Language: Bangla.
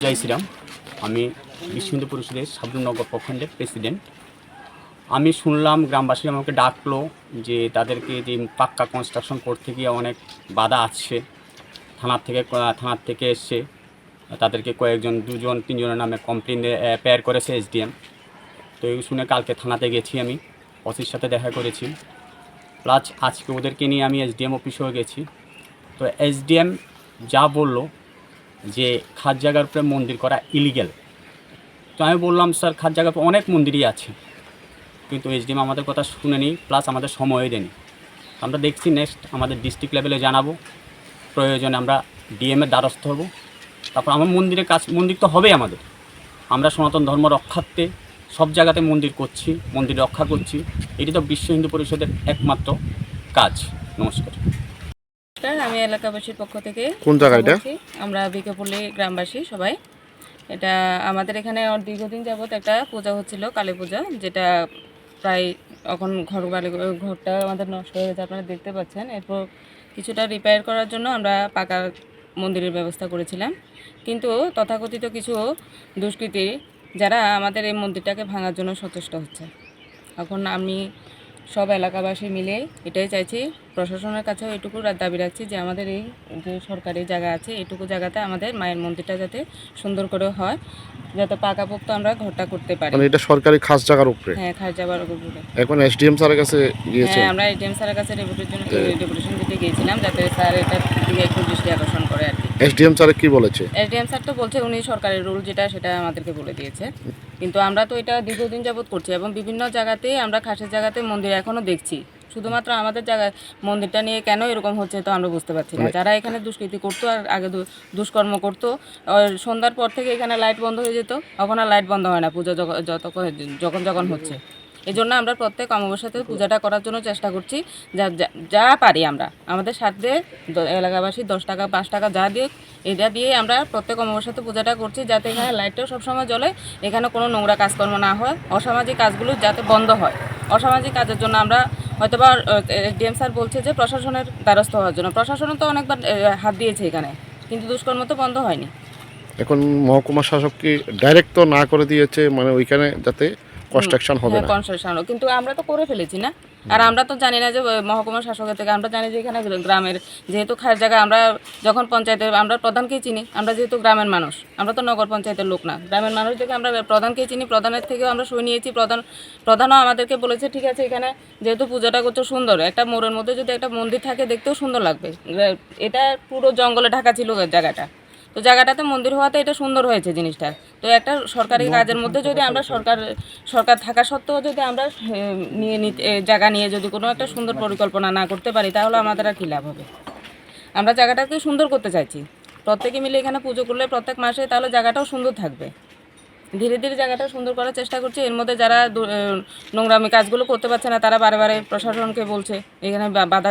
জয় শ্রীরাম আমি বিশ্ব হিন্দু পরিষদের সাবরুমনগর প্রখণ্ডের প্রেসিডেন্ট। আমি শুনলাম গ্রামবাসী আমাকে ডাকলো যে তাদেরকে যে পাক্কা কনস্ট্রাকশন করতে গিয়ে অনেক বাধা আসছে। থানার থেকে থানার থেকে এসছে। তাদেরকে কয়েকজন, দুজন, তিনজনের নামে কমপ্লেন পেয়ার করেছে এসডিএম তো এই শুনে কালকে থানাতে গেছি আমি অসির সাথে দেখা করেছি। প্লাস আজকে ওদেরকে নিয়ে আমি এসডিএম অফিসেও গেছি। তো এসডিএম যা বলল যে খাদ জায়গার উপরে মন্দির করা ইলিগেল তো আমি বললাম, স্যার, খাদ জায়গার উপরে অনেক মন্দিরই আছে। কিন্তু এইচডিএম আমাদের কথা শুনেনি প্লাস আমাদের সময়ও দেয়নি। আমরা দেখছি নেক্সট আমাদের ডিস্ট্রিক্ট লেভেলে জানাব। প্রয়োজনে আমরা ডিএমের দ্বারস্থ হব। তারপর আমার মন্দিরের কাজ, মন্দির তো হবেই আমাদের। আমরা সনাতন ধর্ম রক্ষার্থে সব জায়গাতে মন্দির করছি, মন্দির রক্ষা করছি। এটি তো বিশ্ব হিন্দু পরিষদের একমাত্র কাজ। নমস্কার। নমস্কার আমি এলাকাবাসীর পক্ষ থেকে কোন জায়গা এটা? আমরা বিকেপল্লী গ্রামবাসী সবাই। এটা আমাদের এখানে দীর্ঘদিন যাবৎ একটা পূজা হচ্ছিল কালী পূজা যেটা প্রায় এখন ঘর বাড়ি ঘরটা আমাদের নষ্ট হয়ে গেছে আপনারা দেখতে পাচ্ছেন। এরপর কিছুটা রিপেয়ার করার জন্য আমরা পাকা মন্দিরের ব্যবস্থা করেছিলাম। কিন্তু তথাকথিত কিছু দুষ্কৃতী যারা আমাদের এই মন্দিরটাকে ভাঙার জন্য সচেষ্ট হচ্ছে। এখন আমি সব এলাকাবাসী মিলে এটাই চাইছি। প্রশাসনের কাছেও এটুকু দাবি রাখছি যে আমাদের এই যে সরকারি জায়গা আছে এটুকু জায়গাতে আমাদের মায়ের মন্দিরটা যাতে সুন্দর করে হয় যাতে পাকা পাকাপোক্ত আমরা ঘরটা করতে পারি। মানে এটা সরকারি খাস জায়গার উপরে? হ্যাঁ খাস যাবার উপরে। এখন এসডিএম স্যারের কাছে গিয়েছে হ্যাঁ আমরা এটিএম স্যারের কাছে ডেপুটেশন ডেপুটেশন দিতে গিয়েছিলাম যাতে স্যার এটা দিকে একটু দৃষ্টি আকর্ষণ করে আর কি। এসডিএম স্যার কি বলেছে? এসডিএম স্যার তো বলছে উনি সরকারের রুল যেটা সেটা আমাদেরকে বলে দিয়েছে। কিন্তু আমরা তো এটা দীর্ঘদিন যাবৎ করছি এবং বিভিন্ন জায়গাতে আমরা খাসের জায়গাতে মন্দির এখনও দেখছি। শুধুমাত্র আমাদের জায়গায় মন্দিরটা নিয়ে কেন এরকম হচ্ছে তো আমরা বুঝতে পারছি না। যারা এখানে দুষ্কৃতি করতো আর আগে দুষ্কর্ম করতো সন্ধ্যার পর থেকে এখানে লাইট বন্ধ হয়ে যেত এখন আর লাইট বন্ধ হয় না পুজো যখন যখন যখন হচ্ছে। এই জন্য আমরা প্রত্যেক অমাবস্যাতে পূজাটা করার জন্য চেষ্টা করছি যা যা- পারি আমরা আমাদের সাথে এলাকাবাসী দশ টাকা পাঁচ টাকা যা দিয়ে এটা দিয়ে আমরা প্রত্যেক অমাবস্যাতে পূজাটা করছি যাতে এখানে লাইটটাও সবসময় জ্বলে এখানে কোনো নোংরা কাজকর্ম না হয় অসামাজিক কাজগুলো যাতে বন্ধ হয় অসামাজিক কাজের জন্য আমরা হয়তোবা ডিএম স্যার বলছে যে প্রশাসনের দ্বারস্থ হওয়ার জন্য প্রশাসনও তো অনেকবার হাত দিয়েছে এখানে কিন্তু দুষ্কর্ম তো বন্ধ হয়নি এখন মহকুমা শাসক কি ডাইরেক্ট তো না করে দিয়েছে মানে ওইখানে যাতে কনস্ট্রাকশন হবে হ্যাঁ না। কনস্ট্রাকশন কিন্তু আমরা তো করে ফেলেছি না। আর আমরা তো জানি না যে মহকুমা শাসকের থেকে আমরা জানি যে এখানে গ্রামের যেহেতু খাস জায়গা আমরা যখন পঞ্চায়েতের আমরা প্রধানকেই চিনি আমরা যেহেতু গ্রামের মানুষ আমরা তো নগর পঞ্চায়েতের লোক না। গ্রামের মানুষ থেকে আমরা প্রধানকেই চিনি প্রধানের থেকেও আমরা সই নিয়েছি প্রধান প্রধানও আমাদেরকে বলেছে ঠিক আছে এখানে যেহেতু পূজাটা করতে সুন্দর একটা মোড়ের মধ্যে যদি একটা মন্দির থাকে দেখতেও সুন্দর লাগবে। এটা পুরো জঙ্গলে ঢাকা ছিল জায়গাটা। তো জায়গাটাতে মন্দির হওয়াতে এটা সুন্দর হয়েছে জিনিসটা। তো একটা সরকারি কাজের মধ্যে যদি আমরা সরকার সরকার থাকা সত্ত্বেও যদি আমরা নিয়ে নিতে জায়গা নিয়ে যদি কোনো একটা সুন্দর পরিকল্পনা না করতে পারি তাহলে আমাদের আর কী লাভ হবে? আমরা জায়গাটাকে সুন্দর করতে চাইছি। প্রত্যেকে মিলে এখানে পুজো করলে প্রত্যেক মাসে তাহলে জায়গাটাও সুন্দর থাকবে। ধীরে ধীরে জায়গাটা সুন্দর করার চেষ্টা করছি। এর মধ্যে যারা নোংরামি কাজগুলো করতে পারছে না তারা বারে বারে প্রশাসনকে বলছে এখানে বাধা